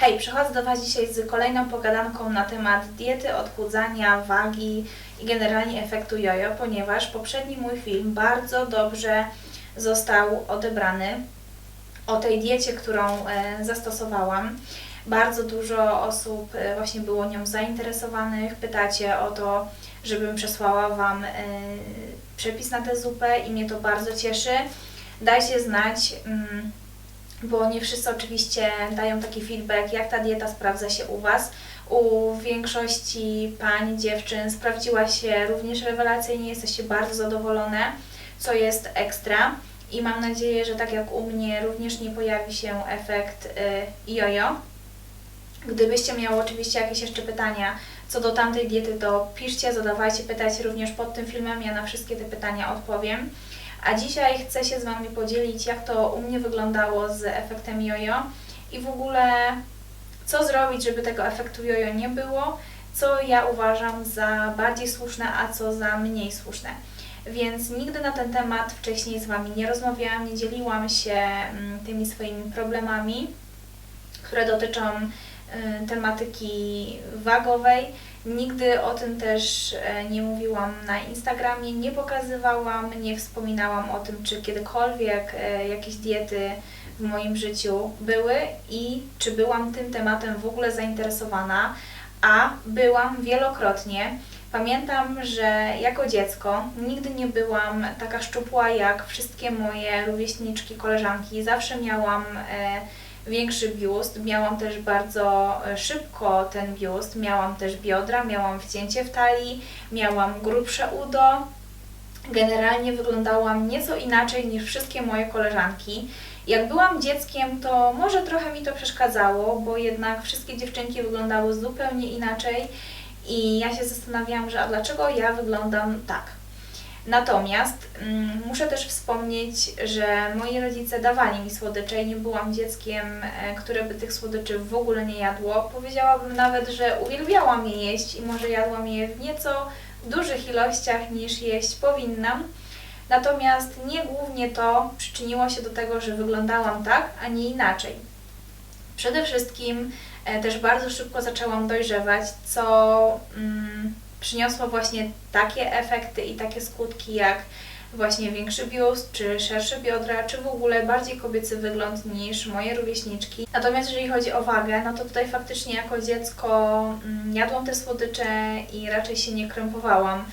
Hej, przychodzę do Was dzisiaj z kolejną pogadanką na temat diety, odchudzania, wagi i generalnie efektu jojo, ponieważ poprzedni mój film bardzo dobrze został odebrany o tej diecie, którą e, zastosowałam. Bardzo dużo osób e, właśnie było nią zainteresowanych. Pytacie o to, żebym przesłała Wam e, przepis na tę zupę i mnie to bardzo cieszy. Dajcie znać, mm, bo nie wszyscy oczywiście dają taki feedback, jak ta dieta sprawdza się u Was. U większości pań, dziewczyn sprawdziła się również rewelacyjnie, jesteście bardzo zadowolone, co jest ekstra. I mam nadzieję, że tak jak u mnie również nie pojawi się efekt y, jojo. Gdybyście miały oczywiście jakieś jeszcze pytania co do tamtej diety, to piszcie, zadawajcie, pytajcie również pod tym filmem, ja na wszystkie te pytania odpowiem. A dzisiaj chcę się z Wami podzielić, jak to u mnie wyglądało z efektem jojo i w ogóle co zrobić, żeby tego efektu jojo nie było, co ja uważam za bardziej słuszne, a co za mniej słuszne. Więc nigdy na ten temat wcześniej z Wami nie rozmawiałam, nie dzieliłam się mm, tymi swoimi problemami, które dotyczą tematyki wagowej. Nigdy o tym też e, nie mówiłam na Instagramie, nie pokazywałam, nie wspominałam o tym, czy kiedykolwiek e, jakieś diety w moim życiu były i czy byłam tym tematem w ogóle zainteresowana, a byłam wielokrotnie. Pamiętam, że jako dziecko nigdy nie byłam taka szczupła jak wszystkie moje rówieśniczki, koleżanki. Zawsze miałam e, większy biust, miałam też bardzo e, szybko ten biust, miałam też biodra, miałam wcięcie w talii, miałam grubsze udo. Generalnie wyglądałam nieco inaczej niż wszystkie moje koleżanki. Jak byłam dzieckiem, to może trochę mi to przeszkadzało, bo jednak wszystkie dziewczynki wyglądały zupełnie inaczej i ja się zastanawiałam, że a dlaczego ja wyglądam tak. Natomiast mm, muszę też wspomnieć, że moi rodzice dawali mi słodycze i nie byłam dzieckiem, e, które by tych słodyczy w ogóle nie jadło. Powiedziałabym nawet, że uwielbiałam je jeść i może jadłam je w nieco dużych ilościach niż jeść powinnam. Natomiast nie głównie to przyczyniło się do tego, że wyglądałam tak, a nie inaczej. Przede wszystkim e, też bardzo szybko zaczęłam dojrzewać, co mm, przyniosło właśnie takie efekty i takie skutki jak właśnie większy biust, czy szersze biodra, czy w ogóle bardziej kobiecy wygląd niż moje rówieśniczki. Natomiast jeżeli chodzi o wagę, no to tutaj faktycznie jako dziecko mm, jadłam te słodycze i raczej się nie krępowałam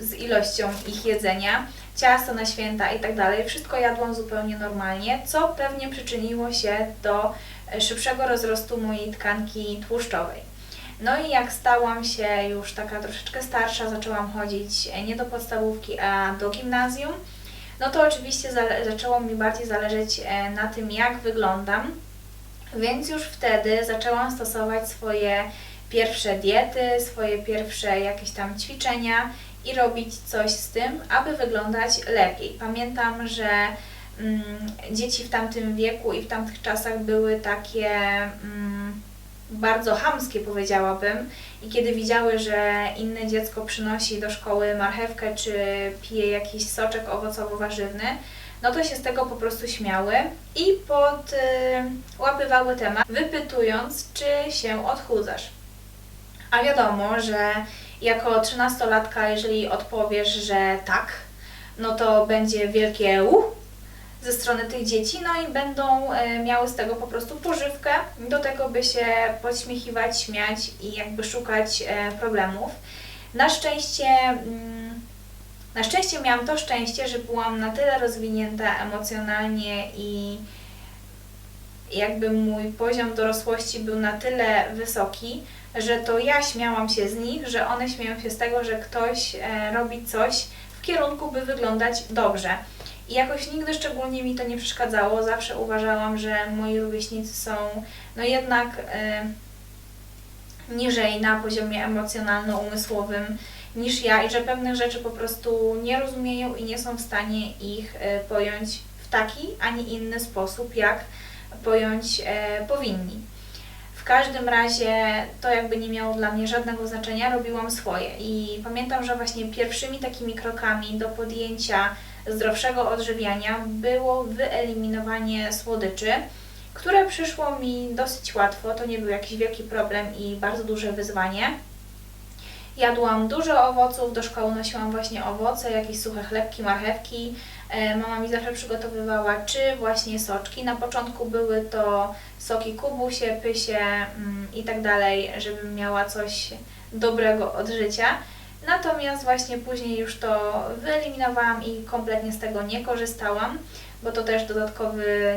y, z ilością ich jedzenia. Ciasto na święta i tak dalej, wszystko jadłam zupełnie normalnie, co pewnie przyczyniło się do y, szybszego rozrostu mojej tkanki tłuszczowej. No i jak stałam się już taka troszeczkę starsza, zaczęłam chodzić e, nie do podstawówki, a do gimnazjum, no to oczywiście zaczęło mi bardziej zależeć e, na tym, jak wyglądam. Więc już wtedy zaczęłam stosować swoje pierwsze diety, swoje pierwsze jakieś tam ćwiczenia i robić coś z tym, aby wyglądać lepiej. Pamiętam, że mm, dzieci w tamtym wieku i w tamtych czasach były takie. Mm, bardzo hamskie powiedziałabym i kiedy widziały, że inne dziecko przynosi do szkoły marchewkę czy pije jakiś soczek owocowo-warzywny, no to się z tego po prostu śmiały i podłapywały y, temat, wypytując, czy się odchudzasz. A wiadomo, że jako trzynastolatka, jeżeli odpowiesz, że tak, no to będzie wielkie uh, ze strony tych dzieci, no i będą e, miały z tego po prostu pożywkę do tego, by się podśmiechiwać, śmiać i jakby szukać e, problemów. Na szczęście, mm, na szczęście miałam to szczęście, że byłam na tyle rozwinięta emocjonalnie i jakby mój poziom dorosłości był na tyle wysoki, że to ja śmiałam się z nich, że one śmieją się z tego, że ktoś e, robi coś w kierunku, by wyglądać dobrze. I jakoś nigdy szczególnie mi to nie przeszkadzało. Zawsze uważałam, że moi rówieśnicy są no jednak y, niżej na poziomie emocjonalno-umysłowym niż ja i że pewnych rzeczy po prostu nie rozumieją i nie są w stanie ich y, pojąć w taki, a nie inny sposób, jak pojąć y, powinni. W każdym razie to jakby nie miało dla mnie żadnego znaczenia, robiłam swoje. I pamiętam, że właśnie pierwszymi takimi krokami do podjęcia zdrowszego odżywiania było wyeliminowanie słodyczy. które przyszło mi dosyć łatwo. To nie był jakiś wielki problem i bardzo duże wyzwanie. Jadłam dużo owoców, do szkoły nosiłam właśnie owoce, jakieś suche chlebki, marchewki. E, Mama mi zawsze przygotowywała, czy właśnie soczki. Na początku były to soki kubusie, pysie mm, i tak dalej, żebym miała coś dobrego od życia. Natomiast właśnie później już to wyeliminowałam i kompletnie z tego nie korzystałam, bo to też dodatkowy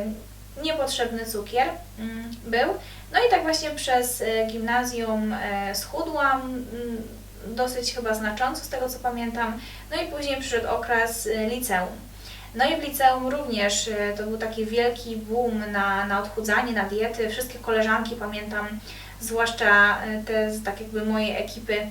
niepotrzebny cukier mm, był. No i tak właśnie przez e, gimnazjum e, schudłam mm, dosyć chyba znacząco z tego co pamiętam. No i później przyszedł okres e, liceum. No i w liceum również to był taki wielki boom na, na odchudzanie, na diety. Wszystkie koleżanki pamiętam, zwłaszcza te z tak jakby mojej ekipy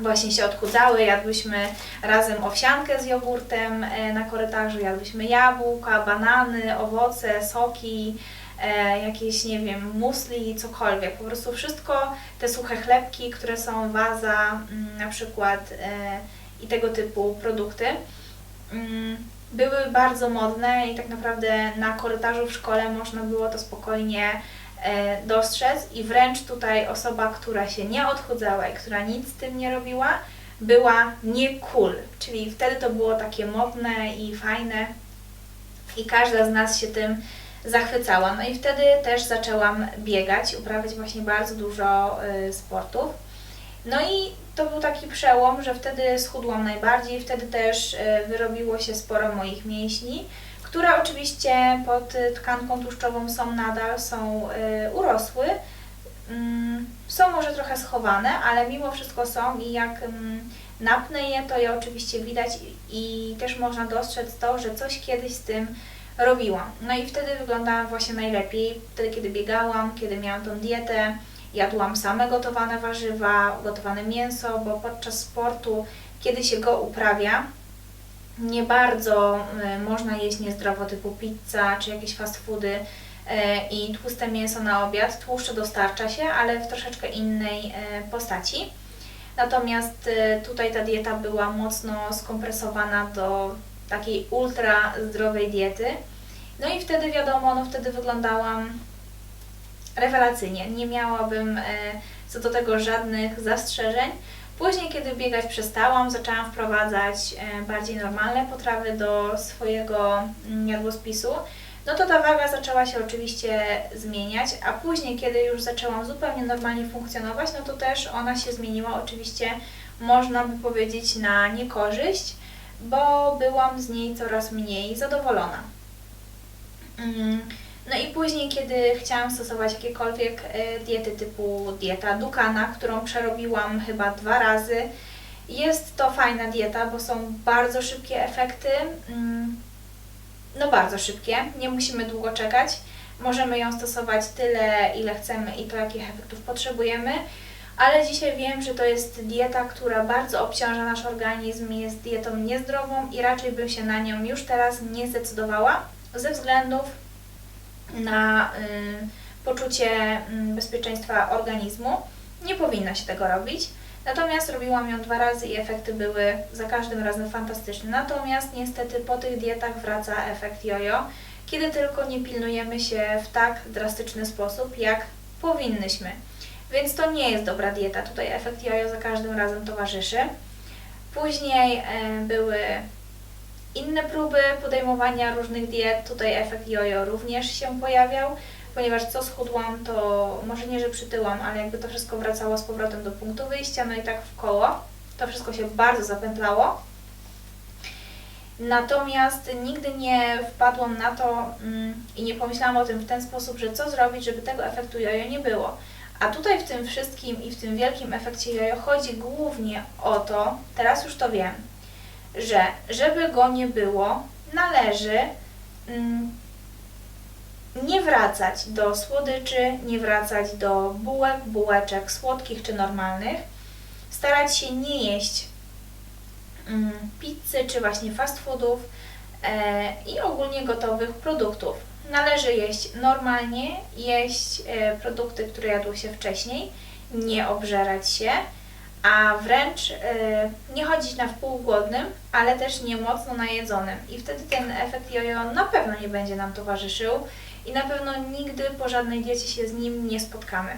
właśnie się odchudzały, jadłyśmy razem owsiankę z jogurtem e, na korytarzu, jadłyśmy jabłka, banany, owoce, soki, e, jakieś, nie wiem, musli, cokolwiek. Po prostu wszystko, te suche chlebki, które są waza mm, na przykład e, i tego typu produkty. Mm, były bardzo modne i tak naprawdę na korytarzu w szkole można było to spokojnie dostrzec i wręcz tutaj osoba, która się nie odchudzała i która nic z tym nie robiła, była nie cool, czyli wtedy to było takie modne i fajne i każda z nas się tym zachwycała. No i wtedy też zaczęłam biegać, uprawiać właśnie bardzo dużo y, sportów. No i to był taki przełom, że wtedy schudłam najbardziej, wtedy też y, wyrobiło się sporo moich mięśni, które oczywiście pod tkanką tłuszczową są nadal, są y, urosły. Mm, Są może trochę schowane, ale mimo wszystko są i jak mm, napnę je, to je oczywiście widać i też można dostrzec to, że coś kiedyś z tym robiłam. No i wtedy wyglądałam właśnie najlepiej, wtedy kiedy biegałam, kiedy miałam tą dietę, jadłam same gotowane warzywa, gotowane mięso, bo podczas sportu, kiedy się go uprawia, nie bardzo y, można jeść niezdrowo, typu pizza czy jakieś fast foody y, i tłuste mięso na obiad. Tłuszcze dostarcza się, ale w troszeczkę innej y, postaci. Natomiast tutaj ta dieta była mocno skompresowana do takiej ultra zdrowej diety. No i wtedy wiadomo, no wtedy wyglądałam rewelacyjnie. Nie miałabym e, co do tego żadnych zastrzeżeń. Później, kiedy biegać przestałam, zaczęłam wprowadzać e, bardziej normalne potrawy do swojego mm, jadłospisu. No to ta waga zaczęła się oczywiście zmieniać, a później, kiedy już zaczęłam zupełnie normalnie funkcjonować, no to też ona się zmieniła oczywiście, można by powiedzieć, na niekorzyść, bo byłam z niej coraz mniej zadowolona. Mm, No i później, kiedy chciałam stosować jakiekolwiek e, diety typu dieta Dukana, którą przerobiłam chyba dwa razy, jest to fajna dieta, bo są bardzo szybkie efekty. mm, No bardzo szybkie, nie musimy długo czekać. Możemy ją stosować tyle, ile chcemy i to, jakich efektów potrzebujemy. Ale dzisiaj wiem, że to jest dieta, która bardzo obciąża nasz organizm, jest dietą niezdrową i raczej bym się na nią już teraz nie zdecydowała ze względów na y, poczucie y, bezpieczeństwa organizmu. Nie powinna się tego robić. Natomiast robiłam ją dwa razy i efekty były za każdym razem fantastyczne. Natomiast niestety po tych dietach wraca efekt jojo, kiedy tylko nie pilnujemy się w tak drastyczny sposób, jak powinnyśmy. Więc to nie jest dobra dieta. Tutaj efekt jojo za każdym razem towarzyszy. Później e, były inne próby podejmowania różnych diet. Tutaj efekt jojo również się pojawiał, ponieważ co schudłam, to może nie, że przytyłam, ale jakby to wszystko wracało z powrotem do punktu wyjścia, no i tak w koło. To wszystko się bardzo zapętlało. Natomiast nigdy nie wpadłam na to mm, i nie pomyślałam o tym w ten sposób, że co zrobić, żeby tego efektu jojo nie było. A tutaj w tym wszystkim i w tym wielkim efekcie jojo chodzi głównie o to, teraz już to wiem, że żeby go nie było, należy mm, nie wracać do słodyczy, nie wracać do bułek, bułeczek słodkich czy normalnych, starać się nie jeść mm, pizzy czy właśnie fast foodów e, i ogólnie gotowych produktów. Należy jeść normalnie, jeść e, produkty, które jadło się wcześniej, nie obżerać się, a wręcz e, nie chodzić na wpół głodnym, ale też nie mocno najedzonym. I wtedy ten efekt jojo na pewno nie będzie nam towarzyszył i na pewno nigdy po żadnej diecie się z nim nie spotkamy.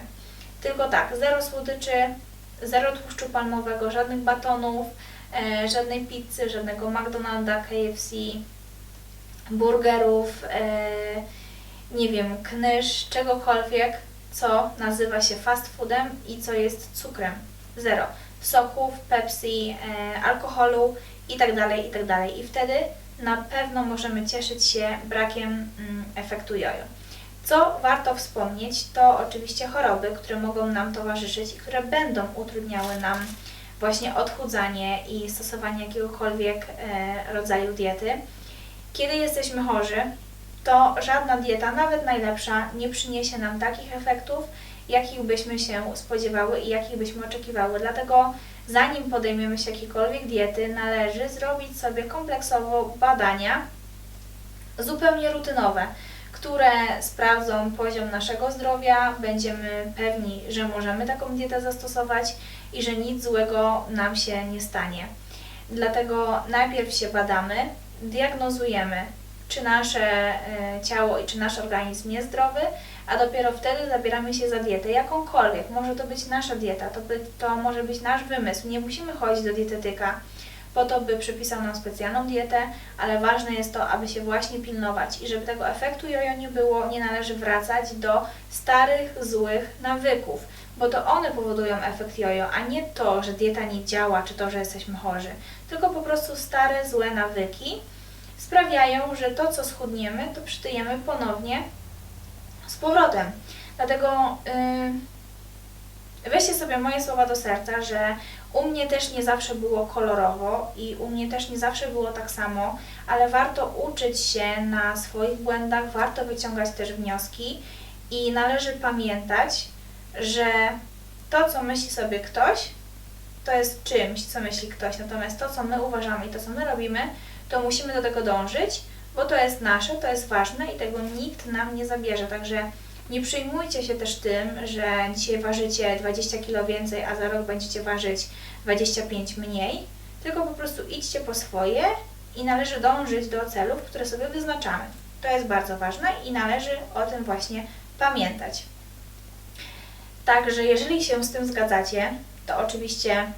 Tylko tak, zero słodyczy, zero tłuszczu palmowego, żadnych batonów, e, żadnej pizzy, żadnego McDonalda, KFC, burgerów, e, nie wiem, knyż, czegokolwiek, co nazywa się fast foodem i co jest cukrem. Zero. Soków, Pepsi, e, alkoholu itd., itd. I wtedy na pewno możemy cieszyć się brakiem mm, efektu jojo. Co warto wspomnieć, to oczywiście choroby, które mogą nam towarzyszyć i które będą utrudniały nam właśnie odchudzanie i stosowanie jakiegokolwiek e, rodzaju diety. Kiedy jesteśmy chorzy, to żadna dieta, nawet najlepsza, nie przyniesie nam takich efektów, jakich byśmy się spodziewały i jakich byśmy oczekiwały. Dlatego zanim podejmiemy się jakiejkolwiek diety, należy zrobić sobie kompleksowo badania zupełnie rutynowe, które sprawdzą poziom naszego zdrowia, będziemy pewni, że możemy taką dietę zastosować i że nic złego nam się nie stanie. Dlatego najpierw się badamy, diagnozujemy, czy nasze e, ciało i czy nasz organizm jest zdrowy, a dopiero wtedy zabieramy się za dietę, jakąkolwiek. Może to być nasza dieta, to, by, to może być nasz wymysł. Nie musimy chodzić do dietetyka po to, by przepisał nam specjalną dietę, ale ważne jest to, aby się właśnie pilnować i żeby tego efektu jojo nie było, nie należy wracać do starych, złych nawyków, bo to one powodują efekt jojo, a nie to, że dieta nie działa, czy to, że jesteśmy chorzy, tylko po prostu stare, złe nawyki sprawiają, że to, co schudniemy, to przytyjemy ponownie z powrotem. Dlatego yy, weźcie sobie moje słowa do serca, że u mnie też nie zawsze było kolorowo i u mnie też nie zawsze było tak samo, ale warto uczyć się na swoich błędach, warto wyciągać też wnioski i należy pamiętać, że to, co myśli sobie ktoś, to jest czymś, co myśli ktoś, natomiast to, co my uważamy i to, co my robimy, to musimy do tego dążyć, bo to jest nasze, to jest ważne i tego nikt nam nie zabierze. Także nie przejmujcie się też tym, że dzisiaj ważycie 20 kg więcej, a za rok będziecie ważyć 25 mniej, tylko po prostu idźcie po swoje i należy dążyć do celów, które sobie wyznaczamy. To jest bardzo ważne i należy o tym właśnie pamiętać. Także jeżeli się z tym zgadzacie, to oczywiście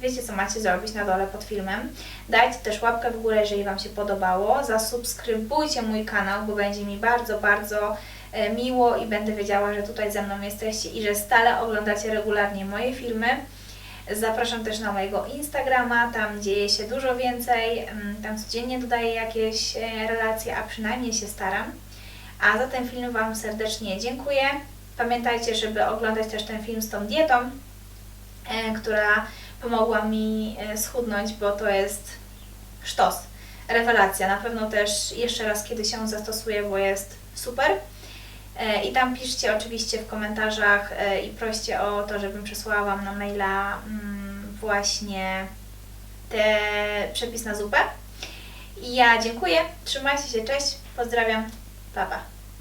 wiecie co macie zrobić na dole pod filmem. Dajcie też łapkę w górę, jeżeli Wam się podobało. Zasubskrybujcie mój kanał, bo będzie mi bardzo, bardzo e, miło i będę wiedziała, że tutaj ze mną jesteście i że stale oglądacie regularnie moje filmy. Zapraszam też na mojego Instagrama, tam dzieje się dużo więcej, mm, tam codziennie dodaję jakieś e, relacje, a przynajmniej się staram. A za ten film Wam serdecznie dziękuję. Pamiętajcie, żeby oglądać też ten film z tą dietą, e, która pomogła mi e, schudnąć, bo to jest sztos, rewelacja. Na pewno też jeszcze raz kiedy się zastosuję, bo jest super. E, I tam piszcie oczywiście w komentarzach e, i proście o to, żebym przesłała Wam na maila mm, właśnie te przepis na zupę. I ja dziękuję, trzymajcie się, cześć, pozdrawiam, pa pa.